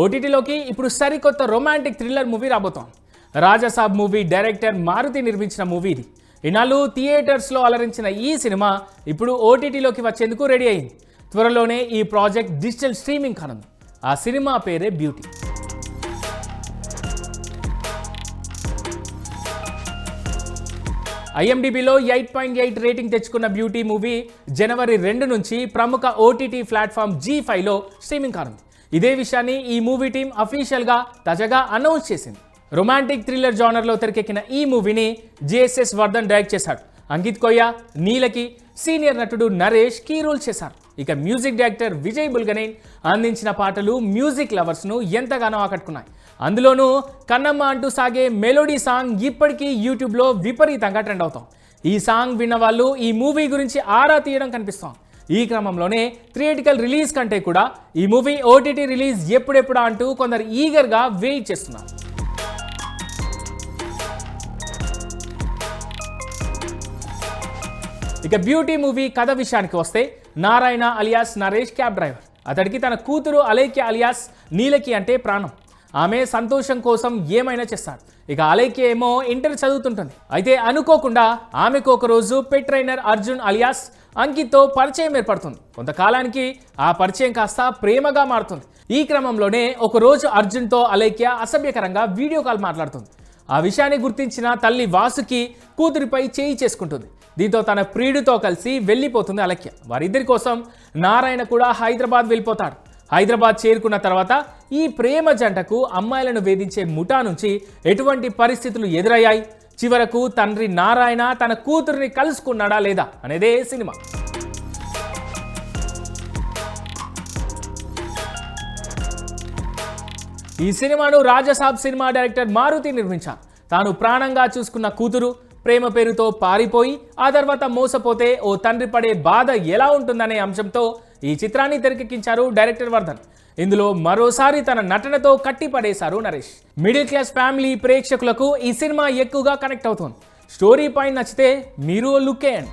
ఓటీటీలోకి ఇప్పుడు సరికొత్త romantic thriller movie రాబోతోంది. రాజాసాబ్ మూవీ డైరెక్టర్ మారుతి నిర్మించిన మూవీ ఇది. ఇన్నాళ్ళు థియేటర్స్లో అలరించిన ఈ సినిమా ఇప్పుడు ఓటీటీలోకి వచ్చేందుకు రెడీ అయింది. త్వరలోనే ఈ ప్రాజెక్ట్ డిజిటల్ స్ట్రీమింగ్ కానుంది. ఆ సినిమా పేరే బ్యూటీ. ఐఎండిబిలో ఎయిట్ పాయింట్ ఎయిట్ రేటింగ్ తెచ్చుకున్న బ్యూటీ మూవీ జనవరి రెండు నుంచి ప్రముఖ ఓటీటీ ప్లాట్ఫామ్ జీ ఫైవ్లో స్ట్రీమింగ్ కానుంది. ఇదే విషయాన్ని ఈ మూవీ టీం అఫీషియల్గా తాజాగా అనౌన్స్ చేసింది. రొమాంటిక్ థ్రిల్లర్ జానర్లో తెరకెక్కిన ఈ మూవీని జేఎస్ఎస్ వర్ధన్ డైరెక్ట్ చేశాడు. అంకిత్ కొయ్య నీలకి సీనియర్ నటుడు నరేష్ కీ రోల్ చేశారు. ఇక మ్యూజిక్ డైరెక్టర్ విజయ్ బుల్గనేన్ అందించిన పాటలు మ్యూజిక్ లవర్స్ను ఎంతగానో ఆకట్టుకున్నాయి. అందులోనూ కన్నమ్మ అంటూ సాగే మెలోడీ సాంగ్ ఇప్పటికీ యూట్యూబ్లో విపరీతంగా ట్రెండ్ అవుతాం ఈ సాంగ్ విన్న వాళ్ళు ఈ మూవీ గురించి ఆరా తీయడం కనిపిస్తాం ఈ క్రమంలోనే థియేటికల్ రిలీజ్ కంటే కూడా ఈ మూవీ ఓటీటీ రిలీజ్ ఎప్పుడెప్పుడా అంటూ కొందరు ఈగర్గా వెయిట్ చేస్తున్నారు. ఇక బ్యూటీ మూవీ కథ విషయానికి వస్తే Narayana alias Naresh cab driver. అతడికి తన కూతురు అలేఖ్య అలియాస్ నీలకి అంటే ప్రాణం. ఆమె సంతోషం కోసం ఏమైనా చేస్తాడు ఇక అలేఖ్య ఏమో ఇంటర్ చదువుతుంటుంది. అయితే అనుకోకుండా ఆమెకు ఒక రోజు పెట్ ట్రైనర్ అర్జున్ అలియాస్ అంకిత్తో పరిచయం ఏర్పడుతుంది. కొంతకాలానికి ఆ పరిచయం కాస్త ప్రేమగా మారుతుంది. ఈ క్రమంలోనే ఒకరోజు అర్జున్తో అలైక్య అసభ్యకరంగా వీడియో కాల్ మాట్లాడుతుంది. ఆ విషయాన్ని గుర్తించిన తల్లి వాసుకి కూతురిపై చేయి చేసుకుంటుంది. దీంతో తన ప్రియుడితో కలిసి వెళ్ళిపోతుంది అలక్య వారిద్దరి కోసం నారాయణ కూడా హైదరాబాద్ వెళ్ళిపోతాడు. హైదరాబాద్ చేరుకున్న తర్వాత ఈ ప్రేమ జంటకు అమ్మాయిలను వేధించే ముఠా నుంచి ఎటువంటి పరిస్థితులు ఎదురయ్యాయి? చివరకు తండ్రి నారాయణ తన కూతురిని కలుసుకున్నాడా లేదా అనేదే సినిమా. ఈ సినిమాను రాజసాబ్ సినిమా డైరెక్టర్ మారుతి నిర్మించారు. తాను ప్రాణంగా చూసుకున్న కూతురు ప్రేమ పేరుతో పారిపోయి ఆ తర్వాత మోసపోతే ఓ తండ్రి పడే బాధ ఎలా ఉంటుందనే అంశంతో ఈ చిత్రాన్ని తెరకెక్కించారు డైరెక్టర్ వర్ధన్. ఇందులో మరోసారి తన నటనతో కట్టిపడేశారు నరేష్. మిడిల్ క్లాస్ ఫ్యామిలీ ప్రేక్షకులకు ఈ సినిమా ఎక్కువగా కనెక్ట్ అవుతుంది. స్టోరీ పాయింట్ నచ్చితే మీరు లుక్ వేయండి